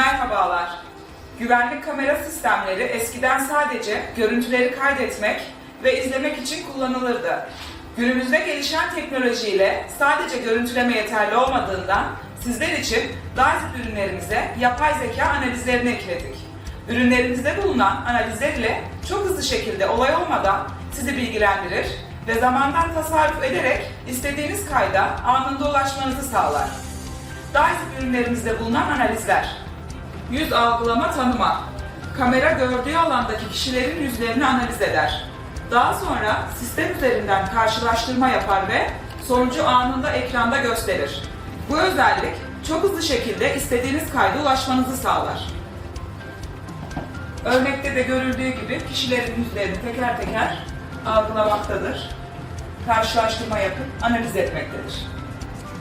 Merhabalar. Güvenlik kamera sistemleri eskiden sadece görüntüleri kaydetmek ve izlemek için kullanılırdı. Günümüzde gelişen teknolojiyle sadece görüntüleme yeterli olmadığından sizler için Dazip ürünlerimize yapay zeka analizlerini ekledik. Ürünlerimizde bulunan analizler ile çok hızlı şekilde olay olmadan sizi bilgilendirir ve zamandan tasarruf ederek istediğiniz kayda anında ulaşmanızı sağlar. Dazip ürünlerimizde bulunan analizler Yüz algılama tanıma. Kamera gördüğü alandaki kişilerin yüzlerini analiz eder. Daha sonra sistem üzerinden karşılaştırma yapar ve sonucu anında ekranda gösterir. Bu özellik çok hızlı şekilde istediğiniz kayda ulaşmanızı sağlar. Örnekte de görüldüğü gibi kişilerin yüzlerini teker teker algılamaktadır. Karşılaştırma yapıp analiz etmektedir.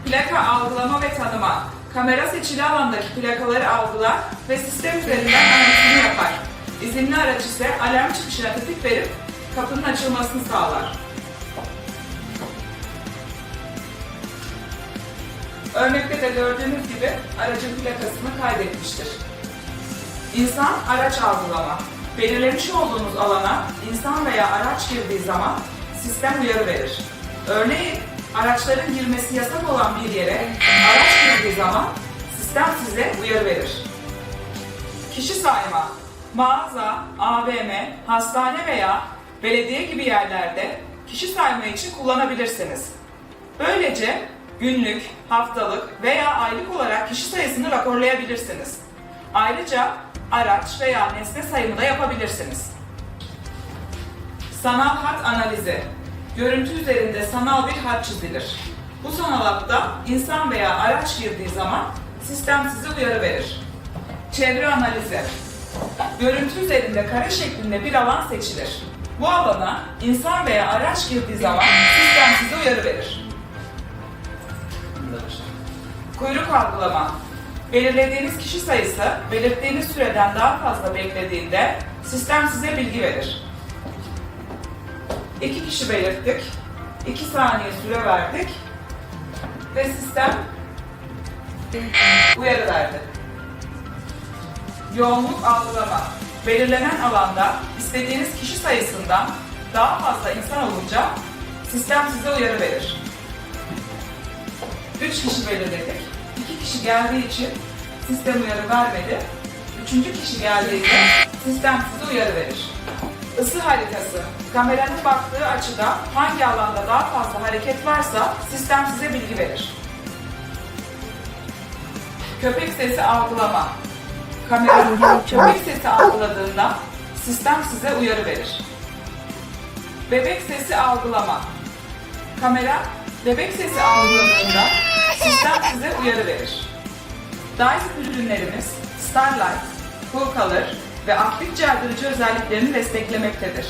Plaka algılama ve tanıma. Kamera seçili alandaki plakaları algılar ve sistem üzerinden analizini yapar. İzinli araç ise alarm çıkışına tetik verip kapının açılmasını sağlar. Örnekte de gördüğünüz gibi aracın plakasını kaydetmiştir. İnsan araç algılama. Belirlemiş olduğunuz alana insan veya araç girdiği zaman sistem uyarı verir. Örneğin araçların girmesi yasak olan bir yere araç girdiği zaman sistem size uyarı verir. Kişi sayma. Mağaza, AVM, hastane veya belediye gibi yerlerde kişi sayma için kullanabilirsiniz. Böylece günlük, haftalık veya aylık olarak kişi sayısını raporlayabilirsiniz. Ayrıca araç veya nesne sayımı da yapabilirsiniz. Sanal hat analizi. Görüntü üzerinde sanal bir hat çizilir. Bu sanal hatta insan veya araç girdiği zaman sistem size uyarı verir. Çevre analizi. Görüntü üzerinde kare şeklinde bir alan seçilir. Bu alana insan veya araç girdiği zaman sistem size uyarı verir. Kuyruk algılama. Belirlediğiniz kişi sayısı belirttiğiniz süreden daha fazla beklediğinde sistem size bilgi verir. İki kişi belirttik. 2 saniye süre verdik. Ve sistem uyarı verdi. Yoğunluk algılama. Belirlenen alanda istediğiniz kişi sayısından daha fazla insan olunca sistem size uyarı verir. 3 kişi belirledik. 2 kişi geldiği için sistem uyarı vermedi. Üçüncü kişi geldiğinde sistem size uyarı verir. Isı haritası. Kameranın baktığı açıda hangi alanda daha fazla hareket varsa sistem size bilgi verir. Köpek sesi algılama. Kamera köpek sesi algıladığında sistem size uyarı verir. Bebek sesi algılama. Kamera bebek sesi algıladığında sistem size uyarı verir. Dyson ürünlerimiz Starlight, Full Color ve aktif caydırıcı özelliklerini desteklemektedir.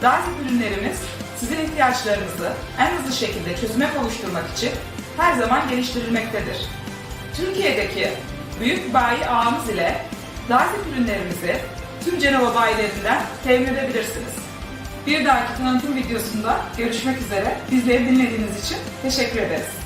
Dyson ürünlerimiz sizin ihtiyaçlarınızı en hızlı şekilde çözüme kavuşturmak için her zaman geliştirilmektedir. Türkiye'deki büyük bayi ağımız ile Dyson ürünlerimizi tüm Cenova bayilerinden temin edebilirsiniz. Bir dahaki tanıtım videosunda görüşmek üzere. Bizleri dinlediğiniz için teşekkür ederiz.